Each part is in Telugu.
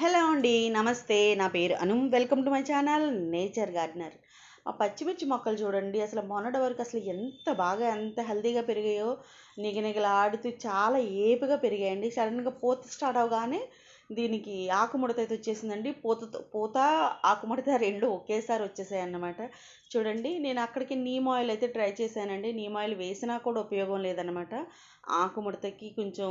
హలో అండి నమస్తే. నా పేరు Anu welcome to my channel nature gardener. ఆ పచ్చిమిర్చి మొక్కలు చూడండి. అసలు మొన్నటి వరకు అసలు ఎంత బాగా ఎంత హెల్తీగా పెరిగాయో నిగనిగలాడుతూ చాలా ఏపుగా పెరిగాయండి. సడన్గా పూత స్టార్ట్ అవగానే దీనికి ఆకుముడత అయితే వచ్చేసిందండి. పూతతో పూత ఆకుముడత రెండు ఒకేసారి వచ్చేసాయి అన్నమాట చూడండి నేను అక్కడికి నీమ్ ఆయిల్ అయితే ట్రై చేశానండి. నీమ్ ఆయిల్ వేసినా కూడా ఉపయోగం లేదనమాట ఆకుముడతకి కొంచెం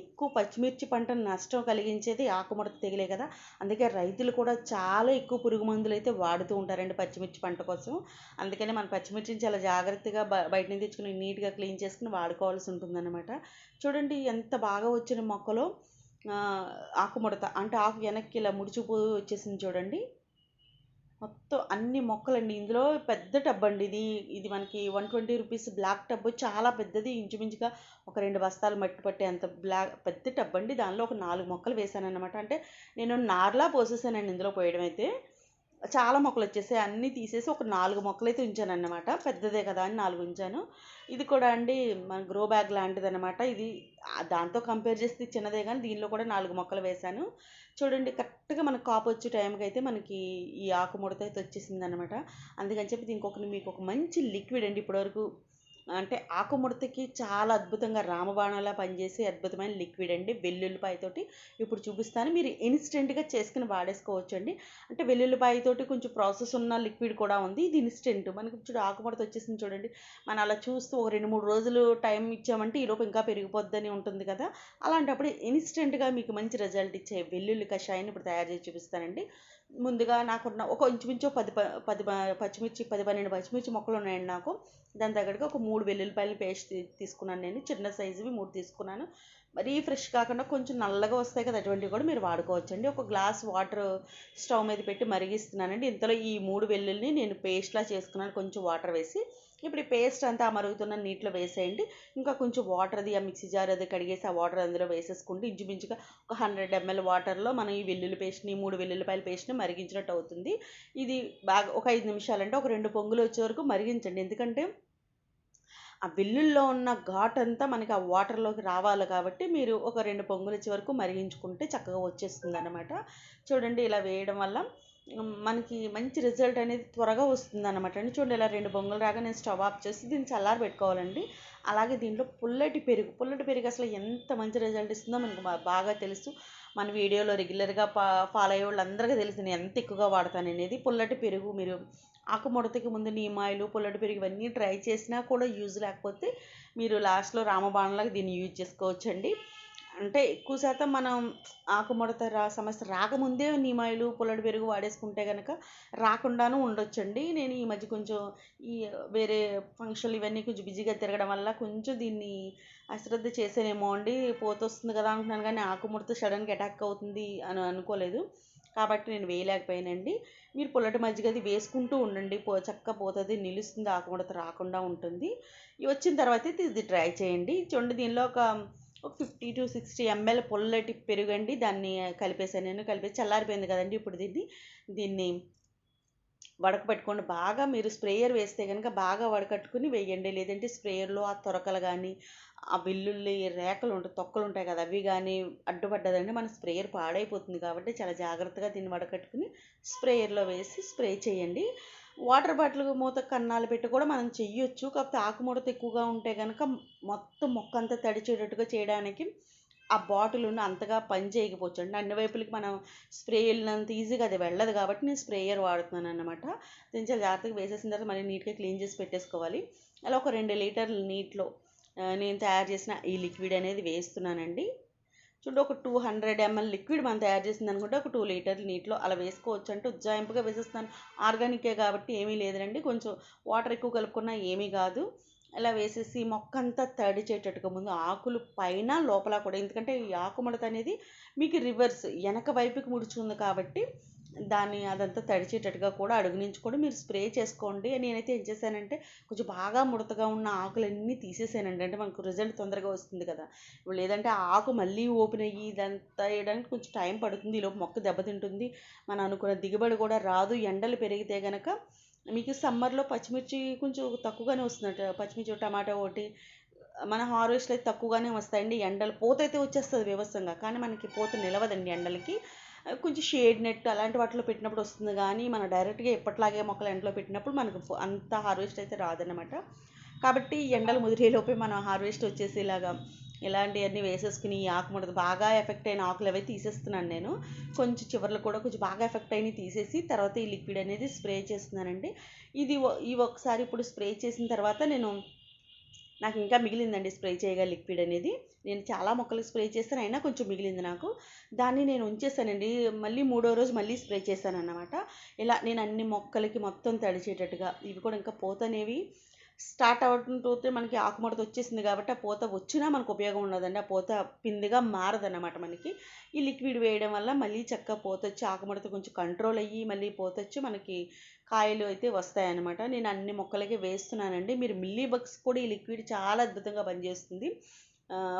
ఎక్కువ పచ్చిమిర్చి పంట నష్టం కలిగించేది ఆకుముడత తెగిలే కదా. అందుకే రైతులు కూడా చాలా ఎక్కువ పురుగు మందులు అయితే వాడుతూ ఉంటారండి పచ్చిమిర్చి పంట కోసం. అందుకని మన పచ్చిమిర్చిని చాలా జాగ్రత్తగా బయట నుంచి తెచ్చుకుని నీట్గా క్లీన్ చేసుకుని వాడుకోవాల్సి ఉంటుందన్నమాట. చూడండి ఎంత బాగా వచ్చిన మొక్కలో ఆకుముడత అంటే ఆకు వెనక్కి ఇలా ముడిచిపోయి వచ్చేసింది చూడండి. మొత్తం అన్ని మొక్కలండి. ఇందులో పెద్ద టబ్ అండి ఇది. ఇది మనకి one twenty rupees black tub. చాలా పెద్దది. ఇంచుమించుగా ఒక రెండు బస్తాలు మట్టి పట్టే అంత బ్లాక్ పెద్ద టబ్ అండి. దానిలో ఒక నాలుగు మొక్కలు వేసాను అనమాట అంటే నేను నార్లా పోసేసానండి ఇందులో పోయడం అయితే చాలా మొక్కలు వచ్చేసాయి. అన్నీ తీసేసి ఒక నాలుగు మొక్కలు అయితే ఉంచాను అన్నమాట పెద్దదే కదా అని నాలుగు ఉంచాను. ఇది కూడా అండి మన గ్రో బ్యాగ్ లాంటిది అనమాట ఇది దాంతో కంపేర్ చేస్తే చిన్నదే కానీ దీనిలో కూడా నాలుగు మొక్కలు వేశాను. చూడండి కరెక్ట్గా మనకు కాపు వచ్చే టైంకి అయితే మనకి ఈ ఆకు ముడత అయితే వచ్చేసింది అనమాట అందుకని చెప్పి దీనికి ఒక మీకు ఒక మంచి లిక్విడ్ అండి ఇప్పటివరకు అంటే ఆకుముడతకి చాలా అద్భుతంగా రామబాణంలా పనిచేసే అద్భుతమైన లిక్విడ్ అండి. వెల్లుల్లిపాయతోటి ఇప్పుడు చూపిస్తాను. మీరు ఇన్స్టెంట్గా చేసుకుని వాడేసుకోవచ్చు అండి అంటే వెల్లుల్లిపాయతోటి కొంచెం ప్రాసెస్ ఉన్న లిక్విడ్ కూడా ఉంది. ఇది ఇన్స్టెంట్. మనకి చూడు ఆకుముడత వచ్చేసింది చూడండి. మనం అలా చూస్తూ ఒక రెండు మూడు రోజులు టైం ఇచ్చామంటే ఈలోపు ఇంకా పెరిగిపోద్దని ఉంటుంది కదా. అలాంటప్పుడు ఇన్స్టెంట్గా మీకు మంచి రిజల్ట్ ఇచ్చే వెల్లుల్లి కషాయాన్ని ఇప్పుడు తయారు చేసి చూపిస్తానండి. ముందుగా నాకున్న ఒక ఇంచుమించు పది ప- పది పచ్చిమిర్చి పది పన్నెండు పచ్చిమిర్చి మొక్కలు ఉన్నాయండి నాకు. దాని తగ్గట్టుగా ఒక మూడు వెల్లుల్లిపాయలు పేస్ట్ తీసుకున్నాను నేను. చిన్న సైజువి మూడు తీసుకున్నాను. మరీ ఫ్రెష్ కాకుండా కొంచెం నల్లగా వస్తాయి కదా అటువంటివి కూడా మీరు వాడుకోవచ్చండి. ఒక గ్లాస్ వాటర్ స్టవ్ మీద పెట్టి మరిగిస్తున్నానండి. ఇంతలో ఈ మూడు వెల్లుల్ని నేను పేస్ట్లా చేసుకున్నాను. కొంచెం వాటర్ వేసి ఇప్పుడు ఈ పేస్ట్ అంతా ఆ మరుగుతున్న నీటిలో వేసేయండి. ఇంకా కొంచెం వాటర్ అది ఆ మిక్సీ జార్ అది కడిగేసి ఆ వాటర్ అందులో వేసేసుకుంటే ఇంచుమించుగా ఒక హండ్రెడ్ ఎంఎల్ వాటర్లో మనం ఈ వెల్లుల్లి పేస్ట్ని మూడు వెల్లుల్లిపాయల పేస్ట్ని మరిగించినట్టు అవుతుంది. ఇది బాగా ఒక ఐదు నిమిషాలంటే ఒక రెండు పొంగులు వచ్చే వరకు మరిగించండి. ఎందుకంటే ఆ వెల్లుల్లో ఉన్న ఘాట్ అంతా మనకి ఆ వాటర్లోకి రావాలి కాబట్టి మీరు ఒక రెండు పొంగులు వచ్చే వరకు మరిగించుకుంటే చక్కగా వచ్చేస్తుంది అనమాట చూడండి ఇలా వేయడం వల్ల మనకి మంచి రిజల్ట్ అనేది త్వరగా వస్తుంది అనమాట అండి. చూడండి ఇలా రెండు బొంగులు రాగా నేను స్టవ్ ఆఫ్ చేసి దీన్ని చల్లారి పెట్టుకోవాలండి. అలాగే దీంట్లో పుల్లటి పెరుగు పుల్లటి పెరుగు అసలు ఎంత మంచి రిజల్ట్ ఇస్తుందో మనకు బాగా తెలుసు. మన వీడియోలో రెగ్యులర్గా పా ఫాలో అయ్యే వాళ్ళందరికీ తెలుసు నేను ఎంత ఎక్కువగా వాడతాను అనేది. పుల్లటి పెరుగు మీరు ఆకుముడతకి ముందు నీమాయిలు పుల్లటి పెరుగు ఇవన్నీ ట్రై చేసినా కూడా యూజ్ లేకపోతే మీరు లాస్ట్లో రామబాణలాగా దీన్ని యూజ్ చేసుకోవచ్చండి. అంటే ఎక్కువ శాతం మనం ఆకుముడత రా సమస్య రాకముందే నీమాయిలు పుల్లటి పెరుగు వాడేసుకుంటే కనుక రాకుండాను ఉండొచ్చండి. నేను ఈ మధ్య కొంచెం ఈ వేరే ఫంక్షన్లు ఇవన్నీ కొంచెం బిజీగా తిరగడం వల్ల కొంచెం దీన్ని అశ్రద్ధ చేసేనేమో అండి. పోతొస్తుంది కదా అనుకున్నాను కానీ ఆకుముడత సడన్గా అటాక్ అవుతుంది అని అనుకోలేదు. కాబట్టి నేను వేయలేకపోయానండి. మీరు పుల్లటి మజ్జిగ అది వేసుకుంటూ ఉండండి. పో చక్క పోతుంది నిలుస్తుంది ఆకుముడత రాకుండా ఉంటుంది. ఇవి వచ్చిన తర్వాత ఇది ట్రై చేయండి. చూడండి దీనిలో ఒక ఒక ఫిఫ్టీ టు సిక్స్టీ ఎంఎల్ పుల్లటి పెరుగండి దాన్ని కలిపేసాను నేను. కలిపేసి చల్లారిపోయింది కదండి ఇప్పుడు దీన్ని. దీన్ని వడకబెట్టుకోండి బాగా మీరు స్ప్రేయర్ వేస్తే కనుక బాగా వడకట్టుకుని వేయండి. లేదంటే స్ప్రేయర్లో ఆ తొరకలు కానీ ఆ వెల్లుల్లి రేకలు ఉంటాయి తొక్కలు ఉంటాయి కదా అవి కానీ అడ్డుపడ్డదండి. మన స్ప్రేయర్ పాడైపోతుంది కాబట్టి చాలా జాగ్రత్తగా దీన్ని వడకట్టుకుని స్ప్రేయర్లో వేసి స్ప్రే చేయండి. వాటర్ బాటిల్ మూత కన్నాలు పెట్టి కూడా మనం చెయ్యొచ్చు. కాకపోతే ఆకుముడత ఎక్కువగా ఉంటే కనుక మొత్తం మొక్క అంతా తడిచేటట్టుగా చేయడానికి ఆ బాటిల్ అంతగా పని చేయకపోవచ్చు. అండి అన్ని వైపులకి మనం స్ప్రే వెళ్ళినంత ఈజీగా అది వెళ్ళదు కాబట్టి నేను స్ప్రేయర్ వాడుతున్నాను అనమాట దీని చాలా జాగ్రత్తగా వేసేసిన తర్వాత మళ్ళీ నీట్గా క్లీన్ చేసి పెట్టేసుకోవాలి. అలా ఒక రెండు లీటర్ల నీటిలో నేను తయారు చేసిన ఈ లిక్విడ్ అనేది వేస్తున్నానండి. చూడండి ఒక టూ హండ్రెడ్ ఎంఎల్ లిక్విడ్ మనం తయారు చేసింది అనుకుంటే ఒక టూ లీటర్లు నీటిలో అలా వేసుకోవచ్చు. అంటే ఉజ్జాయింపుగా వేసేస్తాను. ఆర్గానికే కాబట్టి ఏమీ లేదండి కొంచెం వాటర్ ఎక్కువ కలుపుకున్నా ఏమీ కాదు. ఇలా వేసేసి మొక్క అంతా తడిచేటట్టుగా ముందు ఆకులు పైన లోపల కూడా. ఎందుకంటే ఈ ఆకుముడత అనేది మీకు రివర్స్ వెనక వైపుకి ముడుచుంది కాబట్టి దాన్ని అదంతా తడిచేటట్టుగా కూడా అడుగు నుంచి కూడా మీరు స్ప్రే చేసుకోండి. నేనైతే ఏం చేశానంటే కొంచెం బాగా ముడతగా ఉన్న ఆకులన్నీ తీసేసానండి. అంటే మనకు రిజల్ట్ తొందరగా వస్తుంది కదా. ఇప్పుడు లేదంటే ఆకు మళ్ళీ ఓపెన్ అయ్యి ఇదంతా వేయడానికి కొంచెం టైం పడుతుంది. ఈలోపు మొక్క దెబ్బతింటుంది. మనం అనుకున్న దిగుబడి కూడా రాదు. ఎండలు పెరిగితే గనక మీకు సమ్మర్లో పచ్చిమిర్చి కొంచెం తక్కువగానే వస్తున్నట్టు పచ్చిమిర్చి టమాటా ఒకటి. మన హార్వెస్ట్లు అయితే తక్కువగానే వస్తాయండి. ఎండలు పూత అయితే వచ్చేస్తుంది వ్యవస్థంగా. కానీ మనకి పూత నిలవదండి ఎండలకి. కొంచెం షేడ్ నెట్ అలాంటి వాటిలో పెట్టినప్పుడు వస్తుంది. కానీ మనం డైరెక్ట్గా ఎప్పటిలాగే మొక్కలు ఎండలో పెట్టినప్పుడు మనకు అంత హార్వెస్ట్ అయితే రాదనమాట కాబట్టి ఎండలు ముదిరేలోపే మనం హార్వెస్ట్ వచ్చేసేలాగా ఇలాంటివన్నీ వేసేసుకుని ఈ ఆకుముడత బాగా ఎఫెక్ట్ అయిన ఆకులు అవి తీసేస్తున్నాను నేను. కొంచెం చివరిలో కూడా కొంచెం బాగా ఎఫెక్ట్ అయినవి తీసేసి తర్వాత ఈ లిక్విడ్ అనేది స్ప్రే చేస్తున్నానండి. ఇది ఈ ఒకసారి ఇప్పుడు స్ప్రే చేసిన తర్వాత నేను నాకు ఇంకా మిగిలిందండి స్ప్రే చేయగా లిక్విడ్ అనేది. నేను చాలా మొక్కలకు స్ప్రే చేస్తాను అయినా కొంచెం మిగిలింది నాకు. దాన్ని నేను ఉంచేసానండి మళ్ళీ మూడో రోజు మళ్ళీ స్ప్రే చేశాను అన్నమాట ఇలా నేను అన్ని మొక్కలకి మొత్తం తడిచేటట్టుగా ఇవి కూడా ఇంకా పోతనేవి. స్టార్ట్ అవుతుంటే మనకి ఆకుముడత వచ్చేసింది కాబట్టి ఆ పూత వచ్చినా మనకు ఉపయోగం ఉండదండి. ఆ పూత పిందిగా మారదన్నమాట మనకి. ఈ లిక్విడ్ వేయడం వల్ల మళ్ళీ చక్కగా పూత వచ్చి ఆకుముడత కొంచెం కంట్రోల్ అయ్యి మళ్ళీ పూత వచ్చి మనకి కాయలు అయితే వస్తాయన్నమాట. నేను అన్ని మొక్కలకి వేస్తున్నానండి. మీరు మిల్లీ బగ్స్ కూడా ఈ లిక్విడ్ చాలా అద్భుతంగా పనిచేస్తుంది.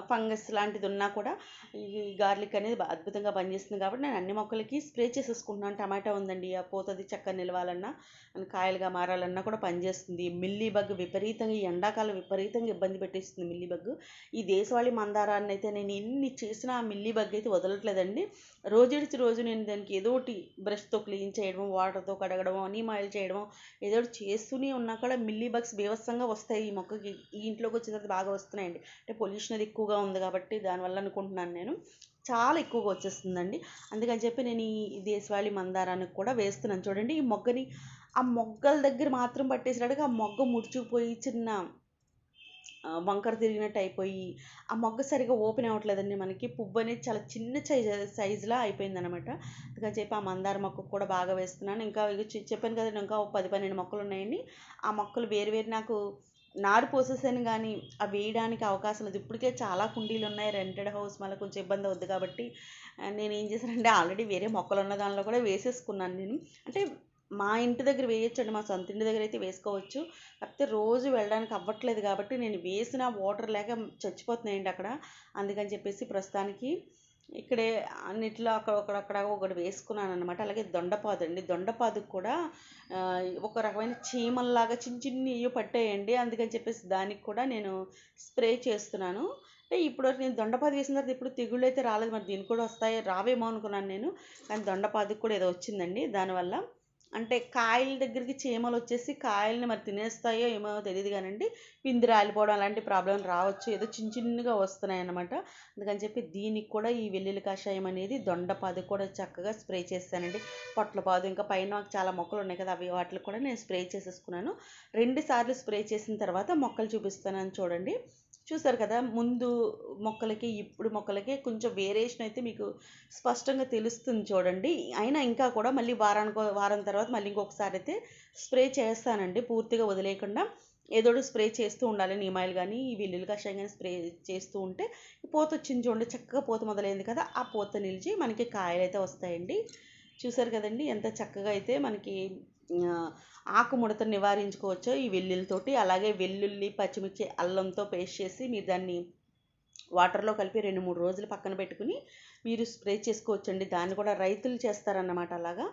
ఫంగస్ లాంటిది ఉన్నా కూడా ఈ గార్లిక్ అనేది అద్భుతంగా పనిచేస్తుంది కాబట్టి నేను అన్ని మొక్కలకి స్ప్రే చేసేసుకుంటున్నాను. టమాటా ఉందండి ఆ పోతుంది చక్కగా నిలవాలన్నా కాయలుగా మారాలన్నా కూడా పనిచేస్తుంది. మిల్లీ బగ్ విపరీతంగా ఈ ఎండాకాలం విపరీతంగా ఇబ్బంది పెట్టేస్తుంది మిల్లీ బగ్. ఈ దేశవాళి మందారాన్ని అయితే నేను ఎన్ని చేసినా ఆ మిల్లీ బగ్ అయితే వదలట్లేదండి. రోజుడిచి రోజు నేను దానికి ఏదో ఒకటి బ్రష్తో క్లీన్ చేయడం వాటర్తో కడగడం నీమ్ ఆయిల్ చేయడం ఏదో ఒకటి చేస్తూనే ఉన్నా కూడా మిల్లీ బగ్స్ బీభత్సంగా వస్తాయి ఈ మొక్కకి. ఈ ఇంట్లోకి వచ్చిన తర్వాత బాగా వస్తున్నాయండి. అంటే పొల్యూషన్ అది ఎక్కువగా ఉంది కాబట్టి దానివల్ల అనుకుంటున్నాను నేను. చాలా ఎక్కువగా వచ్చేస్తుందండి. అందుకని చెప్పి నేను ఈ దేశవాళీ మందారానికి కూడా వేస్తున్నాను. చూడండి ఈ మొగ్గని ఆ మొగ్గల దగ్గర మాత్రం పట్టేసినట్టుగా ఆ మొగ్గ ముడుచుకుపోయి చిన్న వంకర తిరిగినట్టు అయిపోయి ఆ మొగ్గ సరిగా ఓపెన్ అవ్వట్లేదండి మనకి. పువ్వు అనేది చాలా చిన్న సైజ్ సైజులా అయిపోయింది అనమాట అందుకని చెప్పి ఆ మందార మొక్క కూడా బాగా వేస్తున్నాను. ఇంకా చెప్పాను కదండి ఇంకా పది పన్నెండు మొక్కలు ఉన్నాయండి. ఆ మొక్కలు వేరు వేరు నాకు నారు పోసేసాను కానీ అవి వేయడానికి అవకాశం లేదు. ఇప్పటికే చాలా కుండీలు ఉన్నాయి రెంటెడ్ హౌస్ మళ్ళీ కొంచెం ఇబ్బంది అవుద్ది కాబట్టి నేను ఏం చేశానంటే ఆల్రెడీ వేరే మొక్కలు ఉన్న దానిలో కూడా వేసేసుకున్నాను నేను. అంటే మా ఇంటి దగ్గర వేయొచ్చండి మా సొంత ఇంటి దగ్గర అయితే వేసుకోవచ్చు. కాకపోతే రోజు వెళ్ళడానికి అవ్వట్లేదు కాబట్టి నేను వేసిన వాటర్ లేక చచ్చిపోతున్నాయండి అక్కడ. అందుకని చెప్పేసి ప్రస్తుతానికి ఇక్కడే అన్నిట్లో అక్కడ ఒకడక్కడ ఒకటి వేసుకున్నాను అనమాట అలాగే దొండపాదు అండి. దొండపాదుకు కూడా ఒక రకమైన చీమల్లాగా చిన్న చిన్నవి పట్టాయండి. అందుకని చెప్పేసి దానికి కూడా నేను స్ప్రే చేస్తున్నాను. అంటే ఇప్పుడు నేను దొండపాదు వేసిన తర్వాత ఇప్పుడు తెగుళ్ళు అయితే రాలేదు. మరి దీనికి కూడా వస్తాయి రావేమో అనుకున్నాను నేను. కానీ దొండపాదుకు కూడా ఏదో వచ్చిందండి. దానివల్ల అంటే కాయల దగ్గరికి చీమలు వచ్చేసి కాయల్ని మరి తినేస్తాయో ఏమో తెలియదు కానండి. పిండి రాలిపోవడం అలాంటి ప్రాబ్లం రావచ్చు. ఏదో చిన్న చిన్నగా వస్తున్నాయి అన్నమాట అందుకని చెప్పి దీనికి కూడా ఈ వెల్లుల్లి కషాయం అనేది దొండపాదు కూడా చక్కగా స్ప్రే చేస్తానండి. పొట్లపాదు ఇంకా పైన నాకు చాలా మొక్కలు ఉన్నాయి కదా అవి వాటికి కూడా నేను స్ప్రే చేసేసుకున్నాను. రెండు సార్లు స్ప్రే చేసిన తర్వాత మొక్కలు చూపిస్తానని చూడండి. చూసారు కదా ముందు మొక్కలకి ఇప్పుడు మొక్కలకి కొంచెం వేరియేషన్ అయితే మీకు స్పష్టంగా తెలుస్తుంది చూడండి. అయినా ఇంకా కూడా మళ్ళీ వారానికి వారం తర్వాత మళ్ళీ ఇంకొకసారి అయితే స్ప్రే చేస్తానండి. పూర్తిగా వదిలేయకుండా ఏదోడు స్ప్రే చేస్తూ ఉండాలి. నీమాయిల్ కానీ ఈ వెల్లుల్లి కషాయం కానీ స్ప్రే చేస్తూ ఉంటే పూత వచ్చింది చూడండి. చక్కగా పూత మొదలైంది కదా ఆ పూత నిలిచి మనకి కాయలు అయితే వస్తాయండి. చూసారు కదండి ఎంత చక్కగా అయితే మనకి ఆకుముడతను నివారించుకోవచ్చు నివారించుకోవచ్చో ఈ వెల్లుల్లితోటి అలాగే వెల్లుల్లి పచ్చిమిర్చి అల్లంతో పేస్ట్ చేసి మీరు దాన్ని వాటర్లో కలిపి రెండు మూడు రోజులు పక్కన పెట్టుకుని మీరు స్ప్రే చేసుకోవచ్చండి. దాన్ని కూడా రైతులు చేస్తారన్నమాట అలాగా.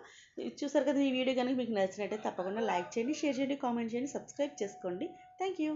చూసారు కదా ఈ వీడియో కనుక మీకు నచ్చినట్టయితే తప్పకుండా లైక్ చేయండి షేర్ చేయండి కామెంట్ చేయండి సబ్స్క్రైబ్ చేసుకోండి. Thank you.